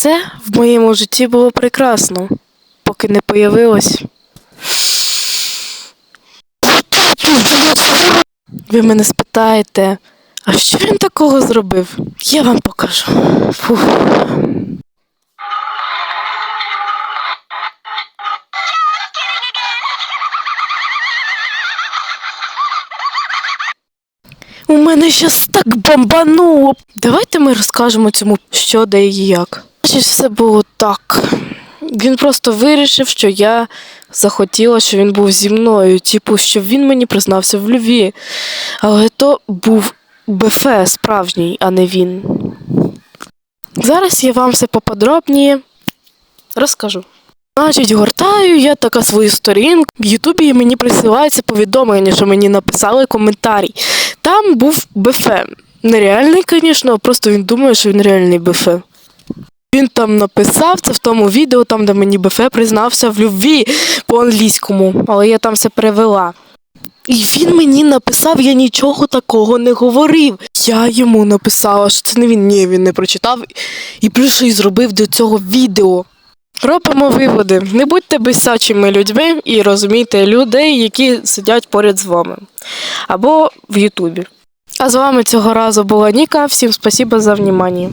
все в моєму житті було прекрасно, поки не появилось. Ви мене спитаєте, а що він такого зробив? Я вам покажу. Фух. У мене щас так бомбануло. Давайте ми розкажемо цьому, що де і як. Значить, все було так. Він просто вирішив, що я захотіла, щоб він був зі мною. Типу, щоб він мені признався в любві. Але то був БФ справжній, а не він. Зараз я вам все поподробніше розкажу. Значить, гортаю я така свою сторінку. В Ютубі мені присилається повідомлення, що мені написали коментарі. Там був БФ. Нереальний, звісно, просто він думає, що він реальний БФ. Він там написав це в тому відео, там, де мені БФ признався в любві по-англійському, але я там все перевела. І він мені написав, я нічого такого не говорив. Я йому написала, що це не він. Ні, він не прочитав і плюс ще й зробив до цього відео. Робимо виводи. Не будьте безсачими людьми і розумійте людей, які сидять поряд з вами. Або в Ютубі. А з вами цього разу була Ніка. Всім спасибо за внимание.